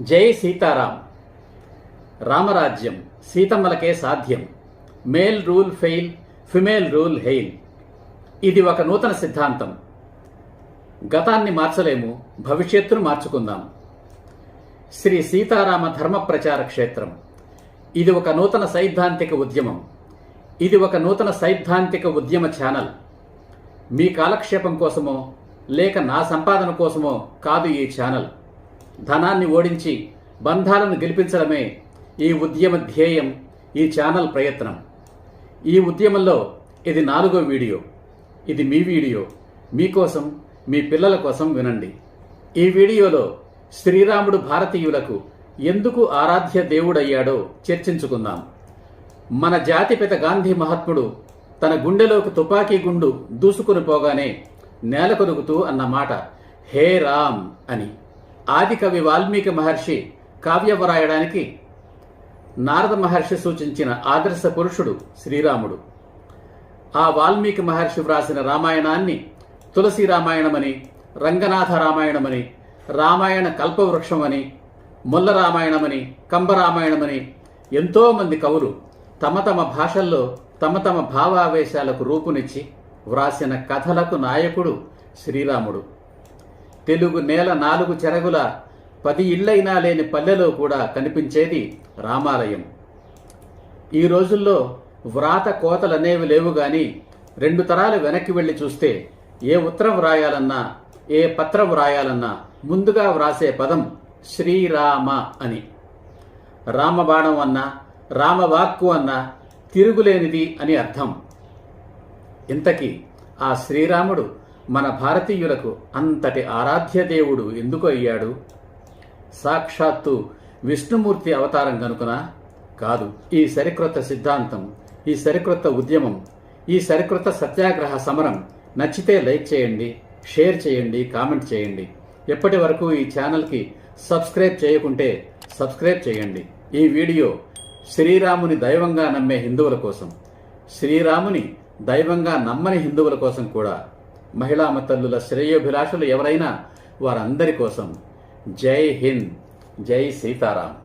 జై సీతారాం. రామరాజ్యం సీతమ్మలకే సాధ్యం. Male rule fail female rule hail. ఇది ఒక నూతన సిద్ధాంతం. గతాన్ని మార్చలేము భవిష్యత్తును మార్చుకుందాం. శ్రీ సీతారామ ధర్మ ప్రచార క్షేత్రం. ఇది ఒక నూతన సైద్ధాంతిక ఉద్యమం. ఇది ఒక నూతన సైద్ధాంతిక ఉద్యమ ఛానల్. మీ కాలక్షేపం కోసమో లేక నా సంపాదన కోసమో కాదు ఈ ఛానల్. ధనాన్ని ఓడించి బంధాలను గెలిపించడమే ఈ ఉద్యమ ధ్యేయం ఈ ఛానల్ ప్రయత్నం. ఈ ఉద్యమంలో ఇది నాలుగో వీడియో. ఇది మీ వీడియో. మీకోసం మీ పిల్లల కోసం వినండి. ఈ వీడియోలో శ్రీరాముడు భారతీయులకు ఎందుకు ఆరాధ్య దేవుడయ్యాడో చర్చించుకుందాం. మన జాతిపిత గాంధీ మహాత్ముడు తన గుండెలోకి తుపాకీ గుండు దూసుకుని పోగానే నేల కొనుగుతూ హే రామ్ అని. ఆదికవి వాల్మీకి మహర్షి కావ్యం వ్రాయడానికి నారద మహర్షి సూచించిన ఆదర్శ పురుషుడు శ్రీరాముడు. ఆ వాల్మీకి మహర్షి వ్రాసిన రామాయణాన్ని తులసి రామాయణమని రంగనాథ రామాయణమని రామాయణ కల్పవృక్షమని ముల్ల రామాయణమని కంబరామాయణమని ఎంతోమంది కవులు తమ తమ భాషల్లో తమ తమ భావావేశాలకు రూపునిచ్చి వ్రాసిన కథలకు నాయకుడు శ్రీరాముడు. తెలుగు నేల నాలుగు చెరగుల పది ఇళ్ళైనా లేని పల్లెలో కూడా కనిపించేది రామాలయం. ఈ రోజుల్లో వ్రాత కోతలనేవి లేవు గాని రెండు తరాలు వెనక్కి వెళ్ళి చూస్తే ఏ ఉత్తరం వ్రాయాలన్నా ఏ పత్రం వ్రాయాలన్నా ముందుగా వ్రాసే పదం శ్రీరామ అని. రామబాణం అన్నా రామవాక్కు అన్నా తిరుగులేనిది అని అర్థం. ఇంతకీ ఆ శ్రీరాముడు మన భారతీయులకు అంతటి ఆరాధ్య దేవుడు ఎందుకు అయ్యాడు? సాక్షాత్తు విష్ణుమూర్తి అవతారం కనుకన కాదు ఈ సరికృత సిద్ధాంతం ఈ సరికృత ఉద్యమం ఈ సరికృత సత్యాగ్రహ సమరం నచ్చితే లైక్ చేయండి షేర్ చేయండి కామెంట్ చేయండి. ఎప్పటి వరకు ఈ ఛానల్కి సబ్స్క్రైబ్ చేయకుంటే సబ్స్క్రైబ్ చేయండి. ఈ వీడియో శ్రీరాముని దైవంగా నమ్మే హిందువుల కోసం శ్రీరాముని దైవంగా నమ్మని హిందువుల కోసం కూడా మహిళా తల్లుల శ్రేయోభిలాషులు ఎవరైనా వారందరి కోసం జై హింద్ జై సీతారాం.